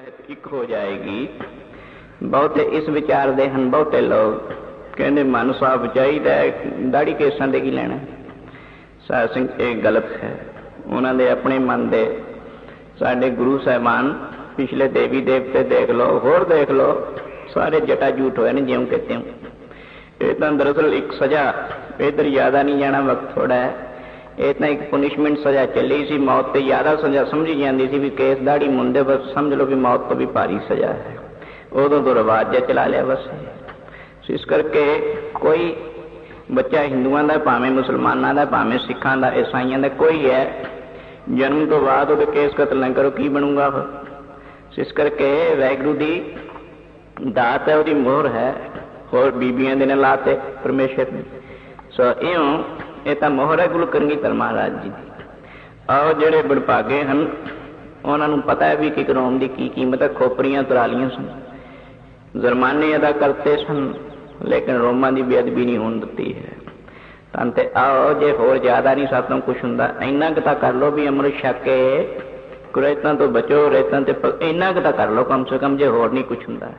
ਰਹਿਤ ਇੱਕ ਹੋ ਜਾਏਗੀ। ਬਹੁਤੇ ਇਸ ਵਿਚਾਰ ਦੇ ਹਨ, ਬਹੁਤੇ ਲੋਕ। ਕਹਿੰਦੇ, ਮਨ ਸਾਫ਼ ਚਾਹੀਦਾ ਦਾੜੀ ਕੇਸਾਂ ਦੇ ਕੀ ਲੈਣਾ ਸਾਧ ਸਿੰਘ ਇਹ ਗਲਤ ਹੈ। ਉਹਨਾਂ ਦੇ ਆਪਣੇ ਮਨ ਦੇ। ਸਾਡੇ ਗੁਰੂ ਸਾਹਿਬਾਨ, ਪਿਛਲੇ ਦੇਵੀ ਦੇਵਤੇ ਦੇਖ ਲਓ, ਹੋਰ ਦੇਖ ਲਓ, ਸਾਰੇ ਜਟਾ ਝੂਠ ਹੋਏ ਨੇ ਜਿਉਂ ਕਹਤੇ ਹੋ ਇਹ ਤਾਂ ਦਰਅਸਲ ਇੱਕ ਸਜ਼ਾ। ਇਧਰ ਜ਼ਿਆਦਾ ਨਹੀਂ ਜਾਣਾ, ਵਕਤ ਥੋੜਾ ਹੈ। ਇਹ ਤਾਂ ਇੱਕ ਪੁਨਿਸ਼ਮੈਂਟ ਸਜ਼ਾ ਚੱਲੀ ਸੀ ਮੌਤ ਤੇ ਜ਼ਿਆਦਾ ਸਜ਼ਾ ਸਮਝੀ ਜਾਂਦੀ ਸੀ ਵੀ ਕੇਸ ਦਾੜੀ ਮੁੰਡੇ ਬਸ ਸਮਝ ਲਓ ਵੀ ਮੌਤ ਤੋਂ ਵੀ ਭਾਰੀ ਸਜ਼ਾ ਹੈ ਉਦੋਂ ਤੋਂ ਰਿਵਾਜ ਜਿਹਾ ਚਲਾ ਲਿਆ ਬਸ ਸੋ ਇਸ ਕਰਕੇ ਕੋਈ ਬੱਚਾ ਹਿੰਦੂਆਂ ਦਾ ਭਾਵੇਂ ਮੁਸਲਮਾਨਾਂ ਦਾ ਭਾਵੇਂ ਸਿੱਖਾਂ ਦਾ ਈਸਾਈਆਂ ਦਾ ਕੋਈ ਹੈ ਜਨਮ ਤੋਂ ਬਾਅਦ ਉਹਦੇ ਕੇਸ ਕਤਲ ਨਾ ਕਰੋ ਕੀ ਬਣੂਗਾ ਉਹ ਸੋ ਇਸ ਕਰਕੇ ਵੈਗਰੂ ਦੀ ਦਾਤ ਹੈ ਉਹਦੀ ਮੋਹਰ ਹੈ ਹੋਰ ਬੀਬੀਆਂ ਦੇ ਨੇ ਲਾਤੇ ਪਰਮੇਸ਼ਰ ਨੇ ਸੋ ਇਉਂ ਇਹ ਤਾਂ ਮੋਹਰ ਹੈ ਗੁਰੂ ਕਰਨਗੀ ਮਹਾਰਾਜ ਜੀ ਦੀ। ਆਓ ਜਿਹੜੇ ਬੜਪਾਗੇ ਹਨ, ਉਹਨਾਂ ਨੂੰ ਪਤਾ ਹੈ ਵੀ ਕਿ ਰੋਮ ਦੀ ਕੀ ਕੀਮਤ ਹੈ, ਖੋਪਰੀਆਂ, ਤਰਾਲੀਆਂ ਸਨ। ਜ਼ਰਮਾਨੇ ਅਦਾ ਕਰਤੇ ਸਨ, ਲੇਕਿਨ ਰੋਮਾਂ ਦੀ ਬੇਅਦਬੀ ਨਹੀਂ ਹੋਣ ਦਿੱਤੀ ਹੈ। ਤਾਂ ਤੇ ਆਓ ਜੇ ਹੋਰ ਜ਼ਿਆਦਾ ਨਹੀਂ, ਸਾਤੋਂ ਕੁਝ ਹੁੰਦਾ, ਇੰਨਾ ਕੁ ਤਾਂ ਕਰ ਲੋ ਵੀ ਅੰਮ੍ਰਿਤ ਛਕ ਕੇ ਕੁਰੇਤਾਂ ਤੋਂ ਬਚੋ, ਰੇਤਾਂ ਤੇ ਪ- ਇੰਨਾ ਕੁ ਤਾਂ ਕਰ ਲੋ ਕਮ ਸੇ ਕਮ ਜੇ ਹੋਰ ਨਹੀਂ ਕੁਝ ਹੁੰਦਾ। ਹੈ